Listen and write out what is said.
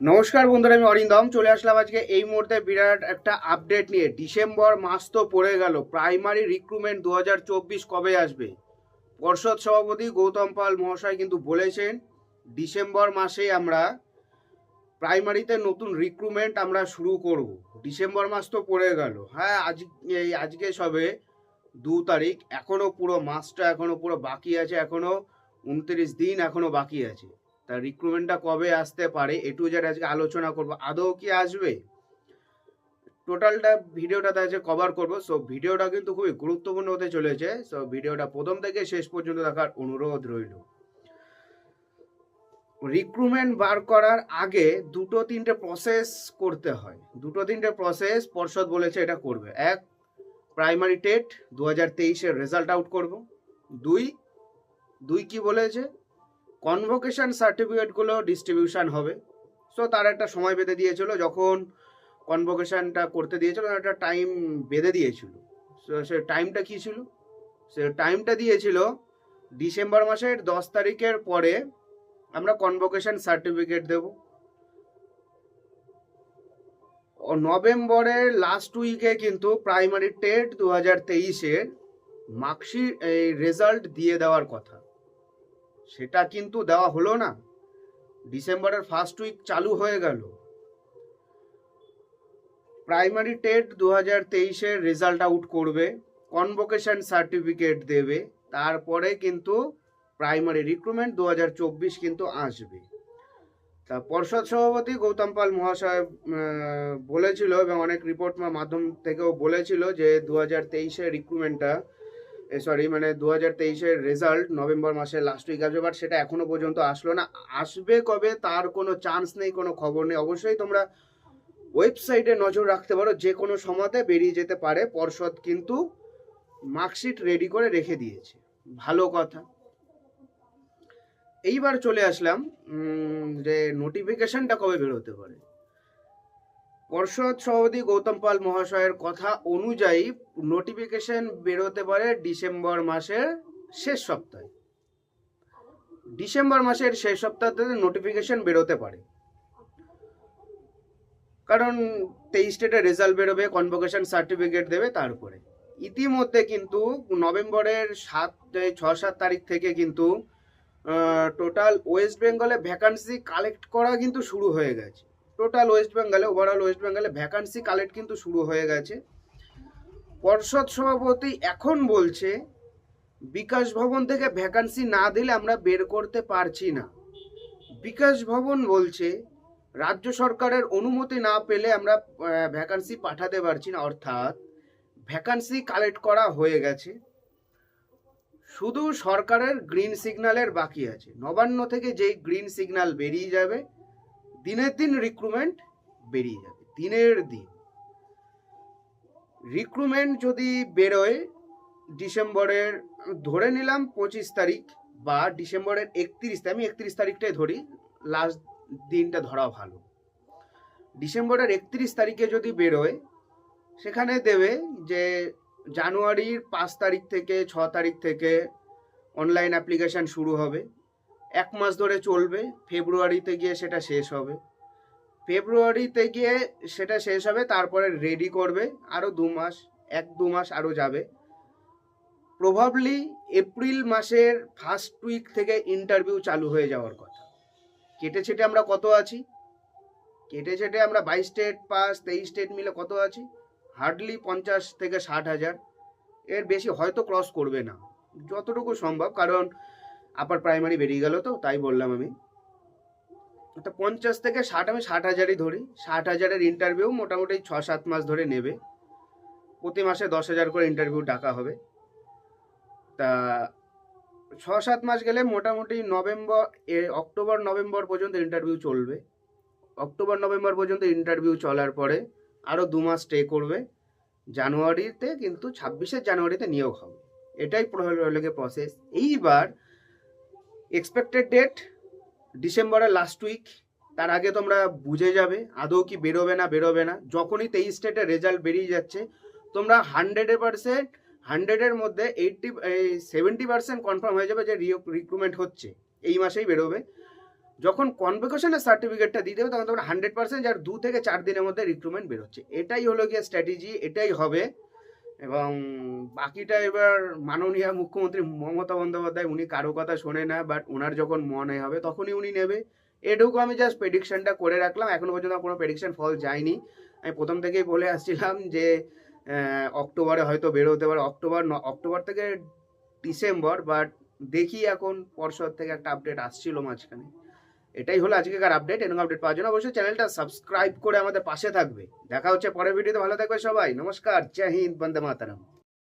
নমস্কার বন্ধুরা, আমি অরিন্দম। চলে আসলাম আজকে এই মুহূর্তে বিরাট একটা আপডেট নিয়ে। ডিসেম্বর মাস তো পড়ে গেল। প্রাইমারি রিক্রুটমেন্ট দু হাজার চব্বিশ কবে আসবে? পর্ষদ সভাপতি গৌতম পাল মহাশয় কিন্তু বলেছেন, ডিসেম্বর মাসে আমরা প্রাইমারিতে নতুন রিক্রুটমেন্ট আমরা শুরু করব। ডিসেম্বর মাস তো পড়ে গেল। হ্যাঁ আজ, এই আজকে সবে দু তারিখ। এখনও পুরো মাসটা এখনও পুরো বাকি আছে। এখনও উনত্রিশ দিন এখনও বাকি আছে। তা রিক্রুটমেন্টটা কবে আসতে পারে? এ টু জেড আজকে আলোচনা করব। আদৌ কি আসবে? টোটালটা ভিডিওটাতে আজকে কভার করব। সো ভিডিওটা কিন্তু খুবই গুরুত্বপূর্ণ হতে চলেছে। সো ভিডিওটা প্রথম থেকে শেষ পর্যন্ত দেখার অনুরোধ রইল। রিক্রুটমেন্ট বার করার আগে দুটো তিনটে প্রসেস করতে হয়। দুটো তিনটে প্রসেস পর্ষদ বলেছে এটা করবে। এক প্রাইমারি টেট দু হাজার তেইশের রেজাল্ট আউট করব। দুই দুই কি বলেছে? কনভোকেশন সার্টিফিকেটগুলো ডিস্ট্রিবিউশন হবে। সো তার একটা সময় বেঁধে দিয়েছিল, যখন কনভোকেশনটা করতে দিয়েছিল একটা টাইম বেঁধে দিয়েছিল। সো সে টাইমটা কী ছিল? সে টাইমটা দিয়েছিল ডিসেম্বর মাসের দশ তারিখের পরে আমরা কনভোকেশন সার্টিফিকেট দেব। নভেম্বরের লাস্ট উইকে কিন্তু প্রাইমারি টেট দু হাজার তেইশের মার্কশিট এই রেজাল্ট দিয়ে দেওয়ার কথা। সেটা কিন্তু দেওয়া হলো না। ডিসেম্বরের ফার্স্ট উইক চালু হয়ে গেল। প্রাইমারি টেট দু হাজার তেইশের রেজাল্ট আউট করবে কনভোকেশন সার্টিফিকেট দেবে, তারপরে কিন্তু প্রাইমারি রিক্রুটমেন্ট দু হাজার চব্বিশ কিন্তু আসবে। তা পর্ষদ সভাপতি গৌতম পাল মহাশয় বলেছিল এবং অনেক রিপোর্ট মাধ্যম থেকেও বলেছিল যে দু হাজার তেইশের রিক্রুটমেন্টটা সরি মানে দু হাজার তেইশের রেজাল্ট নভেম্বর মাসের লাস্ট উইক আসবে বাট সেটা এখনও পর্যন্ত আসলো না। আসবে কবে তার কোনো চান্স নেই, কোনো খবর নেই। অবশ্যই তোমরা ওয়েবসাইটে নজর রাখতে পারো, যে কোনো সময়তে বেরিয়ে যেতে পারে। পর্ষদ কিন্তু মার্কশিট রেডি করে রেখে দিয়েছে। ভালো কথা। এইবার চলে আসলাম যে নোটিফিকেশনটা কবে বেরোতে পারে? পর্ষদ সভাপতি গৌতম পাল মহাশয়ের কথা অনুযায়ী নোটিফিকেশন বেরোতে পারে ডিসেম্বর মাসের শেষ সপ্তাহে। ডিসেম্বর মাসের শেষ সপ্তাহতে নোটিফিকেশন বেরোতে পারে। কারণ তেইশ স্টেটের রেজাল্ট বেরোবে কনভোকেশন সার্টিফিকেট দেবে তারপরে। ইতিমধ্যে কিন্তু নভেম্বরের সাত ছ, সাত তারিখ থেকে কিন্তু টোটাল ওয়েস্ট বেঙ্গলে ভ্যাকান্সি কালেক্ট করা কিন্তু শুরু হয়ে গেছে। টোটাল ওয়েস্ট বেঙ্গলে, ওভারঅল ওয়েস্ট বেঙ্গলে ভ্যাকান্সি কালেক্ট কিন্তু শুরু হয়ে গেছে। পর্ষদ সভাপতি এখন বলছে, বিকাশ ভবন থেকে ভ্যাকান্সি না দিলে আমরা বের করতে পারছি না। বিকাশ ভবন বলছে, রাজ্য সরকারের অনুমতি না পেলে আমরা ভ্যাকান্সি পাঠাতে পারছি না, অর্থাৎ ভ্যাকান্সি কালেক্ট করা হয়ে গেছে। শুধু সরকারের গ্রিন সিগন্যালের বাকি আছে। নবান্ন থেকে যেই গ্রিন সিগন্যাল বেরিয়ে যাবে দিনের দিন রিক্রুটমেন্ট বেরিয়ে যাবে, দিনের দিন। রিক্রুটমেন্ট যদি বেরোয়, ডিসেম্বরের ধরে নিলাম পঁচিশ তারিখ বা ডিসেম্বরের একত্রিশ, আমি একত্রিশ তারিখটাই ধরি লাস্ট দিনটা ধরা ভালো। ডিসেম্বরের একত্রিশ তারিখে যদি বেরোয়, সেখানে দেবে যে জানুয়ারির পাঁচ তারিখ থেকে, ছ তারিখ থেকে অনলাইন অ্যাপ্লিকেশান শুরু হবে। এক মাস ধরে চলবে, ফেব্রুয়ারিতে গিয়ে সেটা শেষ হবে। ফেব্রুয়ারিতে গিয়ে সেটা শেষ হবে, তারপরে রেডি করবে আরও দু মাস, এক দু মাস আরও যাবে। প্রভাবলি এপ্রিল মাসের ফার্স্ট উইক থেকে ইন্টারভিউ চালু হয়ে যাওয়ার কথা। কেটে ছেটে আমরা কত আছি? কেটে ছেটে আমরা বাইশ স্টেট পাস তেইশ স্টেট মিলে কত আছি? হার্ডলি পঞ্চাশ থেকে ষাট হাজার। এর বেশি হয়তো ক্রস করবে না। যতটুকু সম্ভব, কারণ আপার প্রাইমারি বেরিয়ে গেল তো, তাই বললাম আমি। তো পঞ্চাশ থেকে ষাট, আমি ষাট হাজারই ধরি। ষাট হাজারের ইন্টারভিউ মোটামুটি ছ সাত মাস ধরে নেবে। প্রতি মাসে দশ হাজার করে ইন্টারভিউ ডাকা হবে। তা ছ সাত মাস গেলে মোটামুটি নভেম্বর অক্টোবর, নভেম্বর পর্যন্ত ইন্টারভিউ চলবে। অক্টোবর, নভেম্বর পর্যন্ত ইন্টারভিউ চলার পরে আরও দু মাস স্টে করবে। জানুয়ারিতে কিন্তু ছাব্বিশে জানুয়ারিতে নিয়োগ হবে। এটাই লেগে প্রসেস এইবার এক্সপেক্টেড ডেট ডিসেম্বরের লাস্ট উইক তার আগে তোমরা বুঝে যাবে, আদৌ কি বেরোবে না বেরোবে না। যখনই তেইশ স্টেটের রেজাল্ট বেরিয়ে যাচ্ছে, তোমরা হান্ড্রেডে পার্সেন্ট হান্ড্রেডের মধ্যে এইটটি সেভেন্টি পার্সেন্ট কনফার্ম হয়ে যাবে যে রিক্রুটমেন্ট হচ্ছে, এই মাসেই বেরোবে। যখন কনভোকেশনের সার্টিফিকেটটা দিয়ে দেবে তখন তখন হান্ড্রেড পার্সেন্ট যার দু থেকে চার দিনের মধ্যে রিক্রুটমেন্ট বেরোচ্ছে। এটাই হলো গিয়ে স্ট্র্যাটেজি এটাই হবে এবং বাকিটা এবার মাননীয় মুখ্যমন্ত্রী মমতা বন্দ্যোপাধ্যায়, উনি কারও কথা শোনে না বাট ওনার যখন মনে হবে, তখনই উনি নেবে। এটুকু আমি জাস্ট প্রেডিকশনটা করে রাখলাম। এখনও পর্যন্ত কোনো প্রেডিকশন ফল যায়নি। আমি প্রথম থেকেই বলে আসছিলাম যে অক্টোবরে হয়তো বেরোতে পারে। অক্টোবর অক্টোবর থেকে ডিসেম্বর বাট দেখি এখন পর্ষদ থেকে একটা আপডেট আসছিল মাঝখানে। এটাই হলো আজকেকার আপডেট এরকম আপডেট পাওয়ার জন্য অবশ্যই চ্যানেলটা সাবস্ক্রাইব করে আমাদের পাশে থাকবে। দেখা হচ্ছে পরের ভিডিওতে ভালো থাকবে সবাই। নমস্কার, জয় হিন্দ, বন্দে মাতারাম।